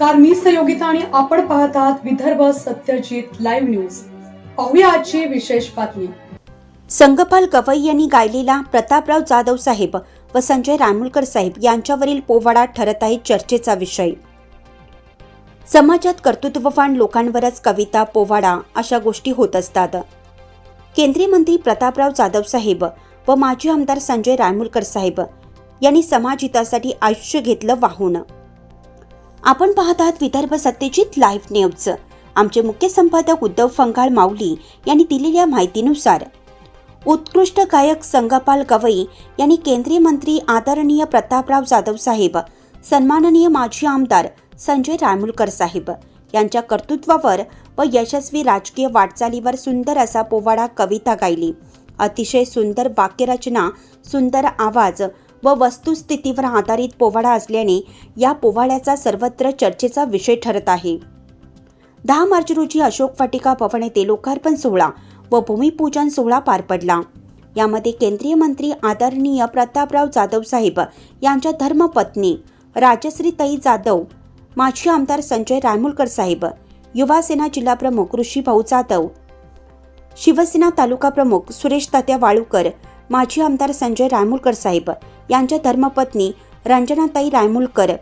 नमस्कार मी सहयोगिता आणि आपण पाहत आहात विदर्भ सत्यजित लाईव्ह न्यूज. पाहूया आजची विशेष बातमी. संगपाल गवई यांनी गायलेला प्रतापराव जाधव साहेब व संजय रायमुलकर साहेब यांच्यावरील पोवाडा ठरत आहे चर्चेचा विषय. समाजात कर्तृत्ववान लोकांवरच कविता पोवाडा अशा गोष्टी होत असतात. केंद्रीय मंत्री प्रतापराव जाधव साहेब व माजी आमदार संजय रायमुलकर साहेब यांनी समाजहितासाठी आयुष्य घेतलं वाहून. आपण पाहत आहात विदर्भ सत्यजित लाईव्ह न्यूज. आमचे मुख्य संपादक उद्धव फंगाळ माऊली यांनी दिलेल्या माहितीनुसार उत्कृष्ट गायक संगपाल गवई यांनी केंद्रीय मंत्री आदरणीय प्रतापराव जाधव साहेब सन्माननीय माजी आमदार संजय रायमुलकर साहेब यांच्या कर्तृत्वावर व यशस्वी राजकीय वाटचालीवर सुंदर असा पोवाडा कविता गायली. अतिशय सुंदर वाक्यरचना सुंदर आवाज व वस्तुस्थितीवर आधारित पोवाडा असल्याने या पोवाड्याचा सर्वत्र चर्चेचा विषय ठरत आहे. दहा मार्च रोजी अशोक वाटिका भवन येथे लोकार्पण सोहळा व भूमिपूजन सोहळा पार पडला. यामध्ये केंद्रीय मंत्री आदरणीय प्रतापराव जाधव साहेब यांच्या धर्मपत्नी राजश्रीताई जाधव माजी आमदार संजय रायमुलकर साहेब युवा सेना जिल्हाप्रमुख ऋषीभाऊ जाधव शिवसेना तालुका प्रमुख सुरेश तात्या वाळूकर माजी आमदार संजय रायमुलकर साहेब यांच्या धर्मपत्नी रंजनाताई रायमुलकर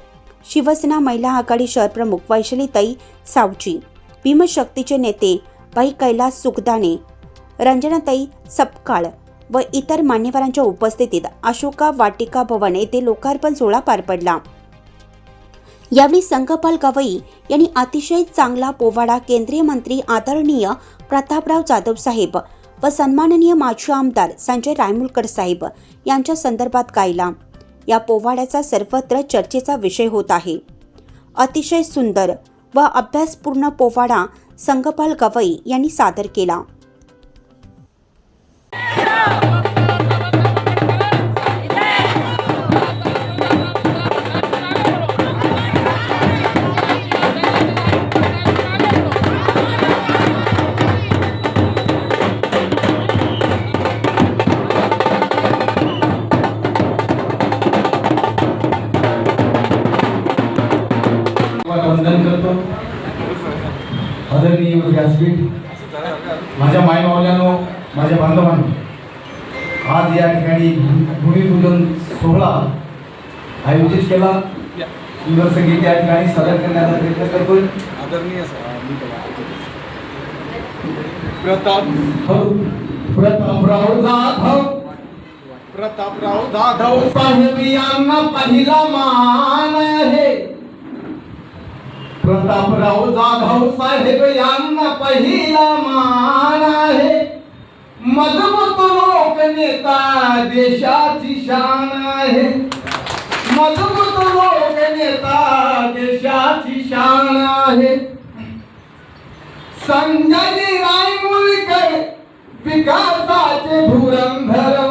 शिवसेना महिला आघाडी शहर प्रमुख वैशालीताई सावजी भीमशक्तीचे नेते भाई कैलास सुखदाने रंजनाताई सपकाळ व इतर मान्यवरांच्या उपस्थितीत अशोका वाटिका भवन येथे लोकार्पण सोहळा पार पडला. यावेळी संघपाल गवई यांनी अतिशय चांगला पोवाडा केंद्रीय मंत्री आदरणीय प्रतापराव जाधव साहेब व सन्माननीय माजी आमदार संजय रायमुलकर साहेब यांच्या संदर्भात गायला. या पोवाड्याचा सर्वत्र चर्चेचा विषय होत आहे. अतिशय सुंदर व अभ्यासपूर्ण पोवाडा संगपाल गवई यांनी सादर केला. करतो. आदरणीय व्यासपीठ माझ्या मायमावल्यानो माझ्या बांधवांनो आज या ठिकाणी भूमिपूजन सोहळा आयोजित केला. सुंदर संगीत या ठिकाणी सादर करण्याचा प्रयत्न करतोय. आदरणीय प्रताप हो, प्रतापराव जाधव. प्रतापराव जाधव. साहेब यांना पहिला मान आहे. प्रतापराव जाधव साहेब यांना पहिला मान आहे. मजबूत लोक नेता देशाची शान आहे. मजबूत लोक नेता देशाची शान आहे. संजय रायमुलकर विकासाचे धुरंधर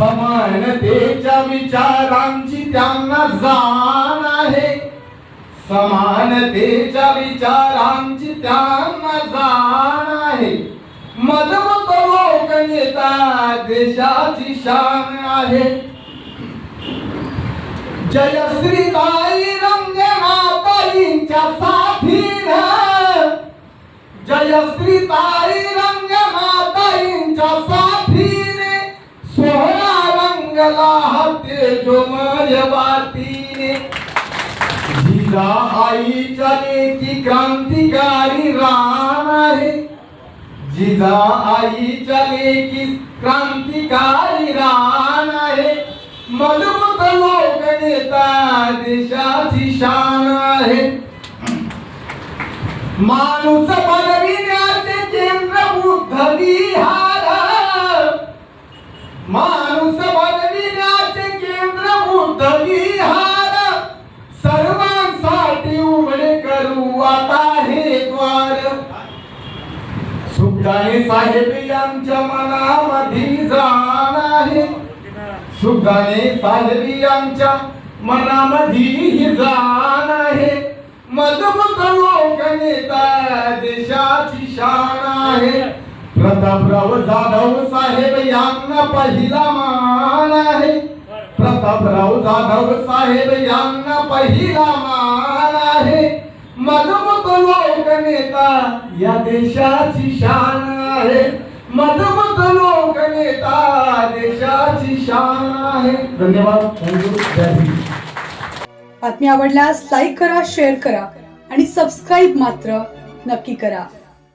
समानतेच्या विचारांची त्यांना जाण आहे. समानतेच्या विचारांची त्यांना जाण आहे. मजबूत लोक नेता देशाची शान आहे. जय रंगे माताईंच्या साथीनं. जय श्रीताई रंगला हाते जोमय वातीने जिजा आईच्या नेती क्रांतिकारी रान आहे। जिजा आईच्या लेकी क्रांतिकारी रान आहे। मजबूत लोक नेता देशाची शान आहे। माणूस बनविण्याचे केंद्र बुद्ध विहार। मान करू आता हे द्वार. सुखदाने साहेब यांच्या मनामध्ये जाण आहे. सुखदाने साहेब यांच्या मनामध्ये ही जाण आहे. मजबूत लोकनेता देशाची शान आहे. प्रतापराव जाधव साहेब यांना पहिला मान आहे. प्रतापराव जाधव साहेब यांना पहिला मान मजबूत लोकनेता या देशाची शान आहे. मजबूत लोकनेता देशाची शान आहे. धन्यवाद. थँक्यू बातमी आवडल्यास लाईक करा शेअर करा आणि सबस्क्राईब मात्र नक्की करा.